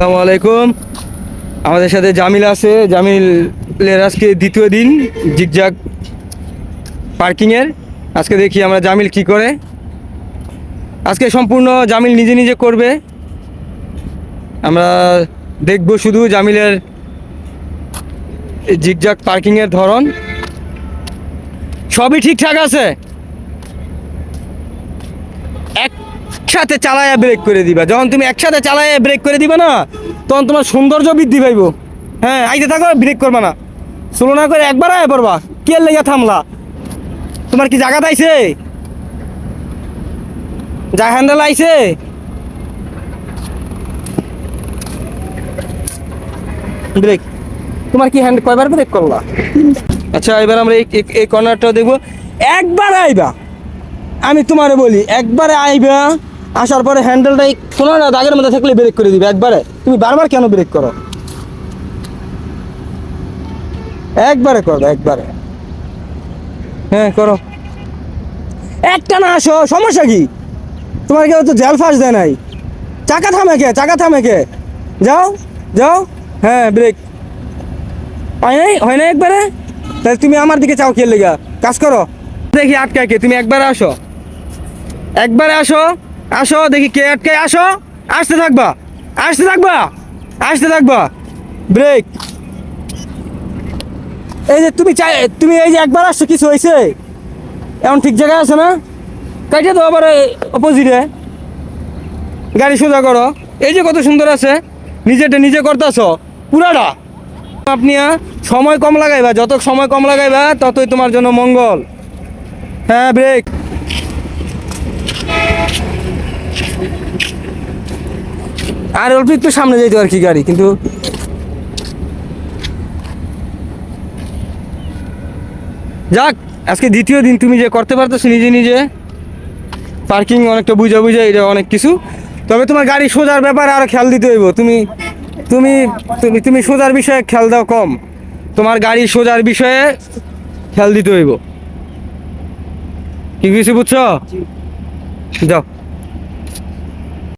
আসসালামু আলাইকুম। আমাদের সাথে জামিল আছে। জামিলের আজকে দ্বিতীয় দিন জিগজাগ পার্কিংয়ের। আজকে দেখি আমরা জামিল কি করে। আজকে সম্পূর্ণ জামিল নিজে নিজে করবে। আমরা দেখব শুধু জামিলের জিগজাগ পার্কিংয়ের ধরন। সবই ঠিকঠাক আছে? একসাথে চালায়া ব্রেক করে দিবা। যখন তুমি একসাথে চালায়া ব্রেক করে দিবা না, তখন তোমার সৌন্দর্য বৃদ্ধি পাইব। হ্যাঁ আইতে থাকো ব্রেক করবা না। স্লো না করে একবার আয় পড়বা। কে লেগে থামলা? তোমার কি জায়গা আইছে? যা হ্যান্ডেল আইছে? ব্রেক তোমার কি হ্যান্ড কয়বার ব্রেক করলা? আচ্ছা এবার আমরা এই কর্নারটাও দেখব। একবার আইবা। আমি তোমারে বলি, একবারে আইবা। আসার পরে হ্যান্ডেলটা এই কোনো না, দাগের মধ্যে থাকলে ব্রেক করে দিবে একবারে। তুমি বারবার কেন ব্রেক করো? একবারে করো, একবারে। হ্যাঁ করো। একটা না, আসো, সমস্যা কি? তোমার কেউ তো জেল ফাঁস দেয় নাই। চাকা থামে কে, চাকা থামে কে? যাও যাও। হ্যাঁ ব্রেক হয় নাই? হয় নাই একবারে? তাহলে তুমি আমার দিকে চাও খেয়ে লেগা? কাজ করো। দেখি আটকায় কে, তুমি একবারে আসো। একবারে আসো। আসো, দেখি কে আটকায় আসো। আসতে থাকবা আসতে থাকবা আসতে থাকবা। ব্রেক এই যে তুমি চাই, তুমি এই যে একবার আসছো, কিছু হয়েছে? এমন ঠিক জায়গায় আছে না? কাটিয়ে দাও আবার অপোজিটে গাড়ি সোজা করো। এই যে কত সুন্দর আছে নিজেটা নিজে করতেছ, পুরাটা। আপনি সময় কম লাগাইবা, যত সময় কম লাগাইবা, ততই তোমার জন্য মঙ্গল। হ্যাঁ ব্রেক আর অল্প একটু সামনে যেত আর কি গাড়ি, কিন্তু যাক, আজকে দ্বিতীয় দিন তুমি যে করতে পারতেছো নিজে নিজে পার্কিং অনেকটা বুঝা বুঝা, এটা অনেক কিছু। তবে তোমার গাড়ি সোজার ব্যাপারে আরও খেয়াল দিতে হইব। তুমি তুমি তুমি তুমি সোজার বিষয়ে খেয়াল দাও কম। তোমার গাড়ি সোজার বিষয়ে খেয়াল দিতে হইব। কি কিছু বুঝছ? যাও।